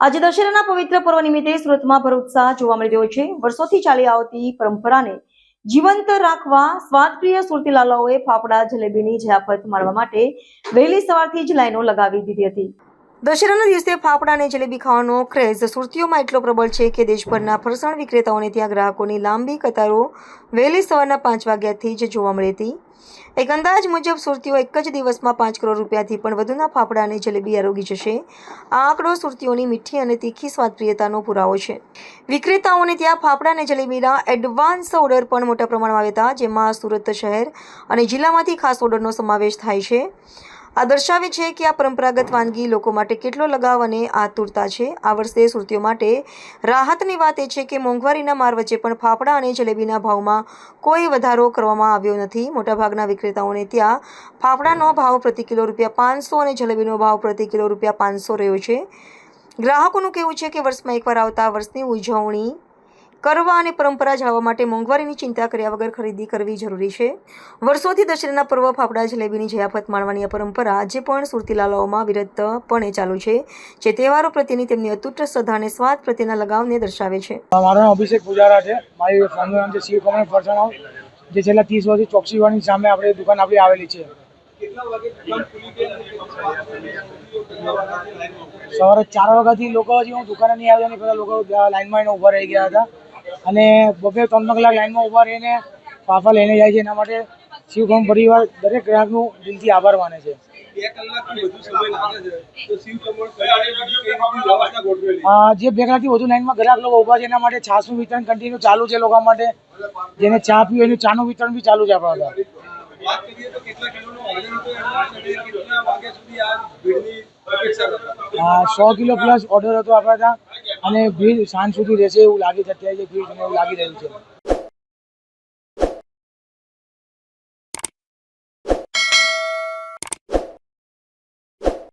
આજે દશેરાના પવિત્ર પર્વ નિમિત્તે સુરતમાં ભર ઉત્સાહ જોવા મળી રહ્યો છે. વર્ષોથી ચાલી આવતી પરંપરાને જીવંત રાખવા સ્વાદપ્રિય સુરતી લાલાઓએ ફાફડા, જલેબીની જયાફત માણવા માટે વહેલી સવારથી જ લાઈનો લગાવી દીધી હતી. દશેરાના દિવસે ફાફડા અને જલેબી ખાવાનો ક્રેઝ. સુરતીઓમાં એટલો પ્રબળ છે કે દેશભરના ફરસાણ વિક્રેતાઓને ત્યાં ગ્રાહકોની લાંબી કતારો વહેલી સવારના પાંચ વાગ્યાથી જ જોવા મળી હતી. એક અંદાજ મુજબ સુરતીઓ એક જ દિવસમાં પાંચ કરોડ રૂપિયાથી પણ વધુના ફાફડા અને જલેબી આરોગી જશે. આ આંકડો સુરતીઓની મીઠી અને તીખી સ્વાદપ્રિયતાનો પુરાવો છે. વિક્રેતાઓને ત્યાં ફાફડા અને જલેબીના એડવાન્સ ઓર્ડર પણ મોટા પ્રમાણમાં આવ્યા હતા, જેમાં સુરત શહેર અને જિલ્લામાંથી ખાસ ઓર્ડરનો સમાવેશ થાય છે. આ દર્શાવે છે કે આ પરંપરાગત વાનગી લોકો માટે કેટલો લગાવ અને આતુરતા છે. આ વર્ષે સુરતીઓ માટે રાહતની વાત એ છે કે મોંઘવારીના માર વચ્ચે પણ ફાફડા અને જલેબીના ભાવમાં કોઈ વધારો કરવામાં આવ્યો નથી. મોટાભાગના વિક્રેતાઓને ત્યાં ફાફડાનો ભાવ પ્રતિ કિલો રૂપિયા પાંચસો અને જલેબીનો ભાવ પ્રતિ કિલો રૂપિયા પાંચસો રહ્યો છે. ગ્રાહકોનું કહેવું છે કે વર્ષમાં એકવાર આવતા વર્ષની ઉજવણી કરવા અને પરંપરા જાળવવા માટે મોંઘવારીની ચિંતા કર્યા વગર ખરીદી કરવી જરૂરી છે. વર્ષોથી દશેરાના પર્વ ફાફડા, જલેબીની જયાફત માણવાની આ પરંપરા આજે પણ સુરતી લાલાઓમાં વિરતપણે ચાલુ છે, જે તહેવારો પ્રત્યેની તેમની અતૂટ શ્રદ્ધા અને સ્વાદ પ્રત્યેના લગાવને દર્શાવે છે. મારું નામ અભિષેક પૂજારા છે. મારી ફોનનું નામ છે શિવ કમળ ફરસાણ જે છેલ્લા ત્રીસ વર્ષથી ચોકસીવાની સામે આપણે દુકાન આપણી આવેલી છે. સવારે ચાર વાગ્યાથી લોકો હજી હું દુકાને નહીં આવ્યા ને પેલા લોકો લાઈનમાં ઊભા રહી ગયા હતા. અને બબે ત્રણ કલાક લાઈનમાં ઊભા રહીને ફાફા લઈને જાય છે. એના માટે શિવકમ પરિવાર દરેક ગ્રાહકનું દિલથી આભાર માને છે. જે બે કલાકથી વધુ લાઈનમાં ગ્રાહક લોકો ઊભા છે એના માટે છાસનું વિતરણ કન્ટિન્યુ ચાલુ છે લોકો માટે. જેને ચા પીવું એનું ચાનું વિતરણ બી ચાલુ છે આપણા અ, સો કિલો પ્લસ ઓર્ડર હતો આપણા ત્યાં. અને ભીડ સાંજ સુધી રહેશે એવું લાગે છે અત્યારે જે ભીડ છે એવું લાગી રહ્યું છે.